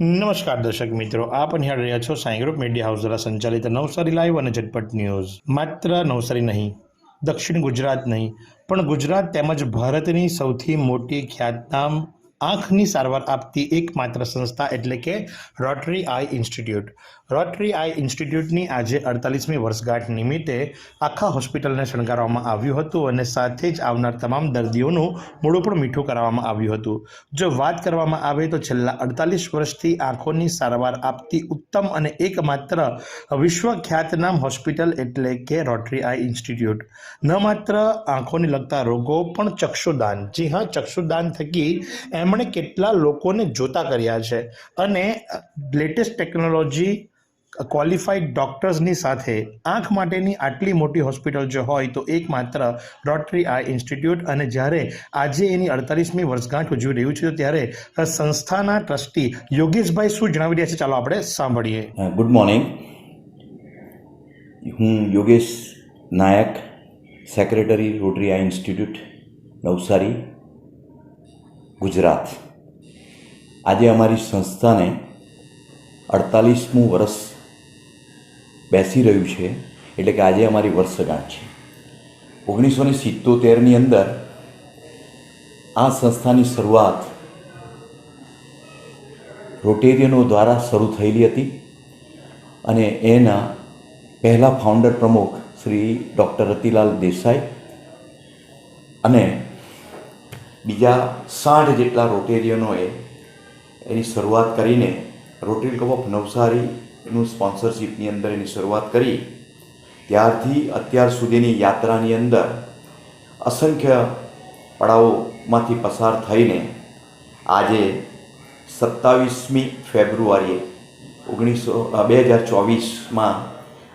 નમસ્કાર દર્શક મિત્રો, આપ નિહાળ રહ્યા છો સાંઈ ગ્રુપ મીડિયા હાઉસ દ્વારા સંચાલિત નવસારી લાઈવ અને ઝટપટ ન્યૂઝ. માત્ર નવસારી નહીં, દક્ષિણ ગુજરાત નહીં, પણ ગુજરાત તેમજ ભારતની સૌથી મોટી ખ્યાતનામ આંખની સારવાર આપતી એકમાત્ર સંસ્થા એટલે કે rotary eye institute. Rotary eye ઇન્સ્ટિટ્યૂટની આજે અડતાલીસમી વર્ષગાંઠ નિમિત્તે આખા હોસ્પિટલને શણગારવામાં આવ્યું હતું અને સાથે જ આવનાર તમામ દર્દીઓનું મોડું પણ મીઠું કરાવવામાં આવ્યું હતું. જો વાત કરવામાં આવે તો છેલ્લા અડતાલીસ વર્ષથી આંખોની સારવાર આપતી ઉત્તમ અને એકમાત્ર વિશ્વખ્યાતનામ હોસ્પિટલ એટલે કે રોટરી આઈ ઇન્સ્ટિટ્યૂટ. ન માત્ર આંખોને લગતા રોગો પણ ચક્ષુદાન. જી હા, ચક્ષુદાન થકી એમણે કેટલા લોકોને જોતા કર્યા છે. અને લેટેસ્ટ ટેકનોલોજી ક્વોલિફાઈડ ડૉક્ટર્સની સાથે આંખ માટેની આટલી મોટી હોસ્પિટલ જો હોય તો એકમાત્ર રોટરી આઈ ઇન્સ્ટિટ્યૂટ અને જ્યારે આજે એની અડતાલીસમી વર્ષગાંઠ ઉજવી રહ્યું છે ત્યારે સંસ્થાના ટ્રસ્ટી યોગેશભાઈ શું જણાવી રહ્યા છે? ચાલો આપણે સાંભળીએ. ગુડ મોર્નિંગ હું Yogesh Nayak secretary rotary eye institute Navsari. Gujarat. આજે અમારી સંસ્થાને અડતાલીસમું વર્ષ બેસી રહ્યું છે, એટલે કે આજે અમારી વર્ષગાંઠ છે. ઓગણીસો ને સિત્તોતેરની અંદર આ સંસ્થાની શરૂઆત રોટેરિયનો દ્વારા શરૂ થયેલી હતી અને એના પહેલાં ફાઉન્ડર પ્રમુખ શ્રી ડૉક્ટર રતિલાલ દેસાઈ અને બીજા સાઠ જેટલા રોટેરિયનોએ એની શરૂઆત કરીને રોટરી ક્લબ ઓફ નવસારીનું સ્પોન્સરશિપની અંદર એની શરૂઆત કરી. ત્યારથી અત્યાર સુધીની યાત્રાની અંદર અસંખ્ય પડાવોમાંથી પસાર થઈને આજે સત્તાવીસમી ફેબ્રુઆરીએ ઓગણીસો બે હજાર ચોવીસમાં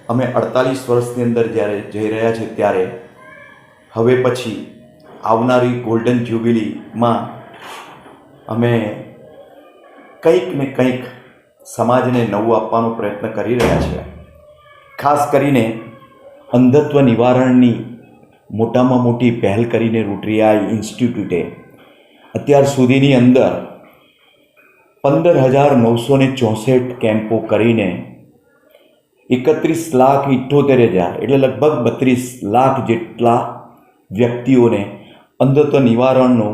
અમે અડતાલીસ વર્ષની અંદર જ્યારે જઈ રહ્યા છે ત્યારે હવે પછી આવનારી ગોલ્ડન જ્યુબિલીમાં અમે કંઈક ને કંઈક સમાજને નવું આપવાનો પ્રયત્ન કરી રહ્યા છીએ. ખાસ કરીને અંધત્વ નિવારણની મોટામાં મોટી પહેલ કરીને રૂટરીઆઈ ઇન્સ્ટિટ્યૂટે. અત્યાર સુધીની અંદર પંદર હજાર નવસો ને ચોસઠ કેમ્પો કરીને એકત્રીસ લાખ ઇઠ્ઠોતેર હજાર એટલે લગભગ બત્રીસ લાખ જેટલા વ્યક્તિઓને અંધત્વ નિવારણનું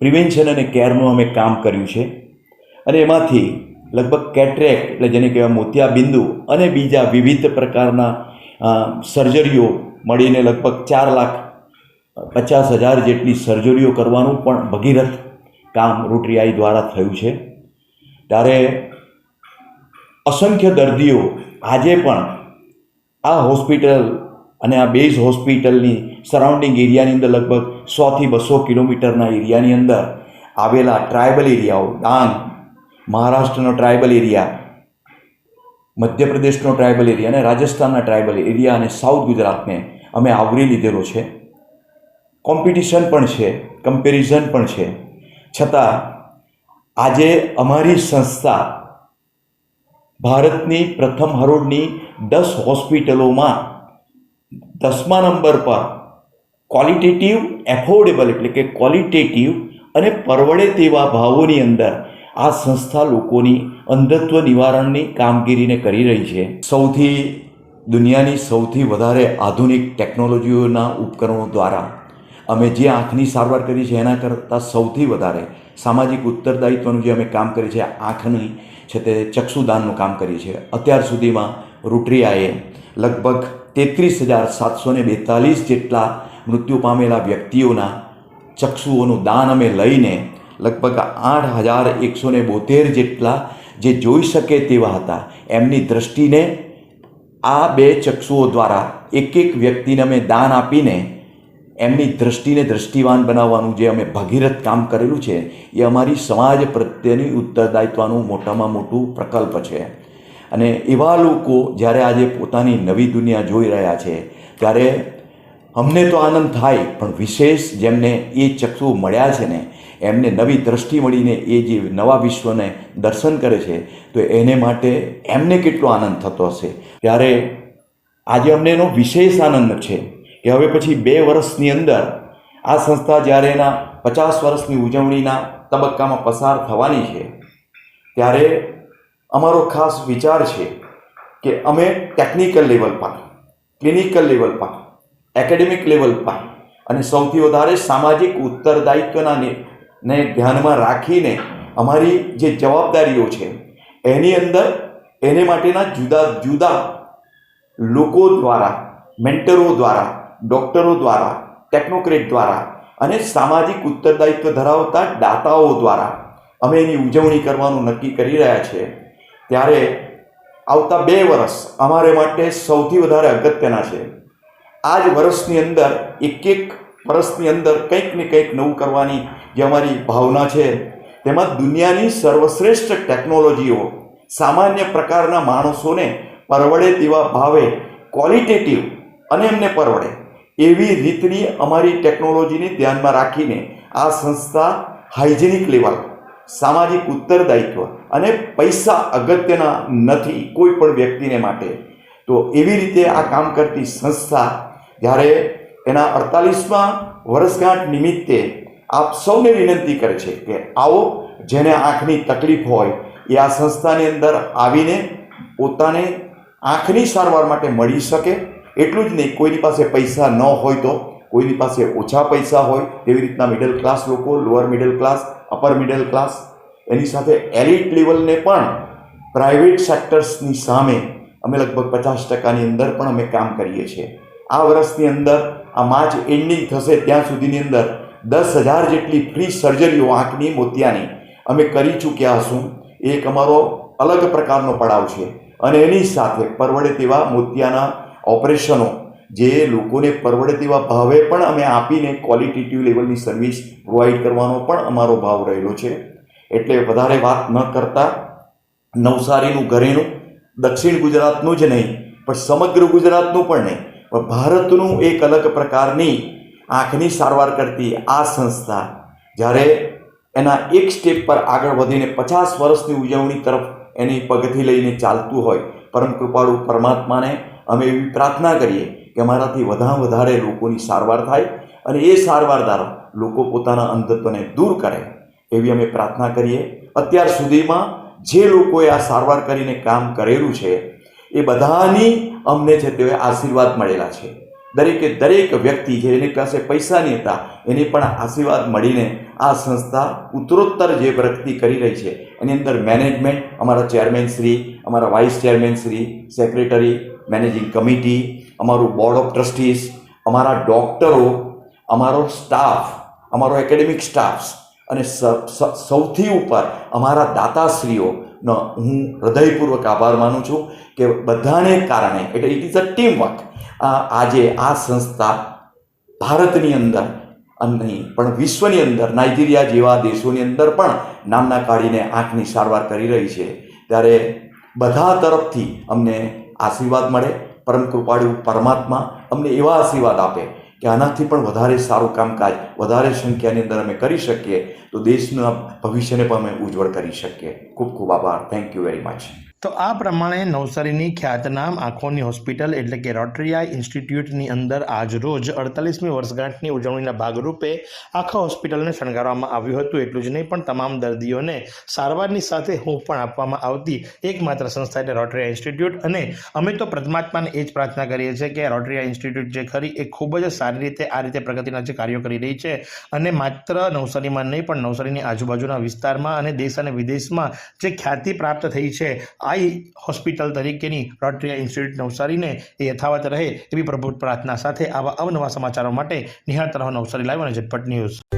પ્રિવેન્શન અને કેરનું અમે કામ કર્યું છે. અને એમાંથી લગભગ કેટ્રેક, એટલે જેને કહેવાય મોતિયાબિંદુ અને બીજા વિવિધ પ્રકારના સર્જરીઓ મળીને લગભગ ચાર લાખ પચાસ હજાર જેટલી સર્જરીઓ કરવાનું પણ ભગીરથ કામ રૂટરીઆઈ દ્વારા થયું છે. ત્યારે અસંખ્ય દર્દીઓ આજે પણ આ હોસ્પિટલ અને આ બેઝ હોસ્પિટલની સરાઉન્ડિંગ એરિયાની અંદર લગભગ સોથી બસો કિલોમીટરના એરિયાની અંદર આવેલા ટ્રાઇબલ એરિયાઓ ડાંગ, મહારાષ્ટ્રનો ટ્રાઇબલ એરિયા મધ્યપ્રદેશનો ટ્રાઇબલ એરિયા અને રાજસ્થાનના ટ્રાઇબલ એરિયા અને સાઉથ ગુજરાતને અમે આવરી લીધેલો છે. કોમ્પિટિશન પણ છે કમ્પેરિઝન પણ છે. છતાં, આજે અમારી સંસ્થા ભારતની પ્રથમ હરોળની દસ હોસ્પિટલોમાં દસમા નંબર પર ક્વોલિટેટિવ એફોર્ડેબલ એટલે કે ક્વોલિટેટિવ અને પરવડે તેવા ભાવોની અંદર આ સંસ્થા લોકોની અંધત્વ નિવારણની કામગીરીને કરી રહી છે. સૌથી, દુનિયાની સૌથી વધારે આધુનિક ટેકનોલોજીઓના ઉપકરણો દ્વારા અમે જે આંખની સારવાર કરી છે એના કરતાં સૌથી વધારે સામાજિક ઉત્તરદાયિત્વનું જે અમે કામ કરીએ છીએ આંખની છે તે ચક્ષુદાનનું કામ કરીએ છીએ અત્યાર સુધીમાં રૂટ્રિયાએ લગભગ તેત્રીસ હજાર સાતસો ને બેતાલીસ જેટલા મૃત્યુ પામેલા વ્યક્તિઓના ચક્ષુઓનું દાન અમે લઈને લગભગ આઠ હજાર એકસો ને બોતેર જેટલા જે જોઈ શકે તેવા હતા, એમની દૃષ્ટિને આ બે ચક્ષુઓ દ્વારા એક એક વ્યક્તિને અમે દાન આપીને એમની દૃષ્ટિને દૃષ્ટિવાન બનાવવાનું જે અમે ભગીરથ કામ કરેલું છે, એ અમારી સમાજ પ્રત્યેની ઉત્તરદાયિત્વનું મોટામાં મોટું પ્રકલ્પ છે. અને એવા લોકો જ્યારે આજે પોતાની નવી દુનિયા જોઈ રહ્યા છે, ત્યારે અમને તો આનંદ થાય, પણ વિશેષ જેમને એ ચક્ષુ મળ્યા છે ને, એમને નવી દ્રષ્ટિ મળીને એ જે નવા વિશ્વને દર્શન કરે છે, તો એને માટે એમને કેટલો આનંદ થતો હશે? ત્યારે આજે અમને એનો વિશેષ આનંદ છે કે હવે પછી બે વર્ષની અંદર આ સંસ્થા જ્યારે એના પચાસ વર્ષની ઉજવણીના તબક્કામાં પસાર થવાની છે, ત્યારે અમારો ખાસ વિચાર છે કે અમે ટેકનિકલ લેવલ પર ક્લિનિકલ લેવલ પર એકેડેમિક લેવલ પર અને સૌથી વધારે સામાજિક ઉત્તરદાયિત્વના ને ધ્યાનમાં રાખીને અમારી જે જવાબદારીઓ છે, એની અંદર એને માટેના જુદા જુદા લોકો દ્વારા મેન્ટરો દ્વારા ડૉક્ટરો દ્વારા ટેકનોક્રેટ દ્વારા અને સામાજિક ઉત્તરદાયિત્વ ધરાવતા દાતાઓ દ્વારા અમે એની ઉજવણી કરવાનું નક્કી કરી રહ્યા છીએ ત્યારે આવતા બે વર્ષ અમારે માટે સૌથી વધારે અગત્યના છે. આ જ વર્ષની અંદર એક એક વર્ષની અંદર કંઈક ને કંઈક નવું કરવાની જે અમારી ભાવના છે. તેમાં દુનિયાની સર્વશ્રેષ્ઠ ટેકનોલોજીઓ, સામાન્ય પ્રકારના માણસોને પરવડે તેવા ભાવે ક્વોલિટેટિવ અને એમને પરવડે એવી રીતની અમારી ટેકનોલોજીને ધ્યાનમાં રાખીને આ સંસ્થા હાઇજેનિક લેવલ સામાજિક ઉત્તરદાયિત્વ અને પૈસા અગત્યના નથી કોઈ પણ વ્યક્તિને માટે. તો એવી રીતે આ કામ કરતી સંસ્થા જ્યારે એના અડતાલીસમાં વર્ષગાંઠ નિમિત્તે આપ સૌને વિનંતી કરે છે કે આવો, જેને આંખની તકલીફ હોય, એ આ સંસ્થાની અંદર આવીને પોતાને આંખની સારવાર માટે મળી શકે. એટલું જ નહીં, કોઈની પાસે પૈસા ન હોય તો, કોઈની પાસે ઓછા પૈસા હોય, તેવી રીતના મિડલ ક્લાસ લોકો lower middle class upper middle class એની સાથે એલિટ લેવલને પણ પ્રાઇવેટ સેક્ટર્સની સામે અમે લગભગ પચાસ ટકાની અંદર પણ અમે કામ કરીએ છીએ. આ વર્ષની અંદર, આ માર્ચ એન્ડિંગ થશે ત્યાં સુધીની અંદર, દસ હજાર જેટલી ફ્રી સર્જરીઓ આંખની, મોતિયાની અમે કરી ચૂક્યા હશું. એક અમારો અલગ પ્રકારનો પડાવ છે. અને એની સાથે પરવડે તેવા મોતિયાના ઓપરેશનો જે લોકોને પરવડે તેવા ભાવે પણ અમે આપીને ક્વોલિટેટિવ લેવલની સર્વિસ પ્રોવાઈડ કરવાનો પણ અમારો ભાવ રહેલો છે. એટલે વધારે વાત ન કરતા નવસારીનું ઘરેણું દક્ષિણ ગુજરાતનું જ નહીં, પણ સમગ્ર ગુજરાતનું પણ નહીં. પણ ભારતનું એક અલગ પ્રકારની આંખની સારવાર કરતી આ સંસ્થા, જ્યારે એના એક સ્ટેપ પર આગળ વધીને પચાસ વર્ષની ઉજવણી તરફ એની પગથી લઈને ચાલતું હોય, પરમ કૃપાળુ પરમાત્માને અમે એવી પ્રાર્થના કરીએ કે મારાથી વધારે વધારે લોકોની સારવાર થાય અને એ સારવાર દ્વારા લોકો પોતાના અંધત્વને દૂર કરે એવી અમે પ્રાર્થના કરીએ. અત્યાર સુધીમાં જે લોકોએ આ સારવાર કરીને કામ કરેલું છે, એ બધાની અમને છે તે આશીર્વાદ મળેલા છે. દરેકે દરેક વ્યક્તિ જે એની પાસે પૈસા નહીં હતા, એને પણ આશીર્વાદ મળીને આ સંસ્થા ઉત્તરોત્તર જે પ્રગતિ કરી રહી છે, એની અંદર મેનેજમેન્ટ, અમારા ચેરમેન શ્રી, અમારા vice chairman Shri, secretary, managing committee, અમારું બોર્ડ ઓફ ટ્રસ્ટીઝ અમારા ડૉક્ટરો, અમારો સ્ટાફ, અમારો એકેડેમિક સ્ટાફ અને સૌથી ઉપર અમારા દાતાશ્રીઓનો હું હૃદયપૂર્વક આભાર માનું છું કે બધાને કારણે, એટલે it is a team work આજે આ સંસ્થા ભારતની અંદર નહીં, પણ વિશ્વની અંદર, નાઇજીરિયા જેવા દેશોની અંદર પણ નામના કાઢીને આંખની સારવાર કરી રહી છે. ત્યારે બધા તરફથી અમને આશીર્વાદ મળે, પરમ કૃપાળુ પરમાત્મા અમને એવા આશીર્વાદ આપે કે આનાથી પણ વધારે સારું કામકાજ, વધારે સંખ્યાની અંદર અમે કરી શકીએ, તો દેશના ભવિષ્યને પણ અમે ઉજ્જવળ કરી શકીએ. ખૂબ ખૂબ આભાર. થેન્ક યુ વેરી મચ તો આ પ્રમાણે નવસારીની ખ્યાતનામ આંખોની હોસ્પિટલ એટલે કે રોટરિયા ઇન્સ્ટિટ્યૂટની અંદર આજ રોજ અડતાલીસમી વર્ષગાંઠની ઉજવણીના ભાગરૂપે આખા હોસ્પિટલને શણગારવામાં આવ્યું હતું. એટલું જ નહીં, પણ તમામ દર્દીઓને સારવારની સાથે હું પણ આપવામાં આવતી એકમાત્ર સંસ્થા એટલે રોટરિયા ઇન્સ્ટિટ્યૂટ. અને અમે તો પ્રથમાત્માને એ જ પ્રાર્થના કરીએ છીએ કે રોટરિયા ઇન્સ્ટિટ્યૂટ જે ખરી એ ખૂબ જ સારી રીતે આ રીતે પ્રગતિના જે કાર્યો કરી રહી છે. અને માત્ર નવસારીમાં નહીં, પણ નવસારીની આજુબાજુના વિસ્તારમાં અને દેશ અને વિદેશમાં જે ખ્યાતિ પ્રાપ્ત થઈ છે આઈ હોસ્પિટલ તરીકેની રોટરીયા ઇન્સ્ટિટ્યૂટ નવસારીને એ યથાવત રહે એવી પ્રભુ પ્રાર્થના સાથે આવા અવનવા સમાચારો માટે નિહાળતા રહો નવસારી લાઈવ અને ઝટપટ ન્યૂઝ.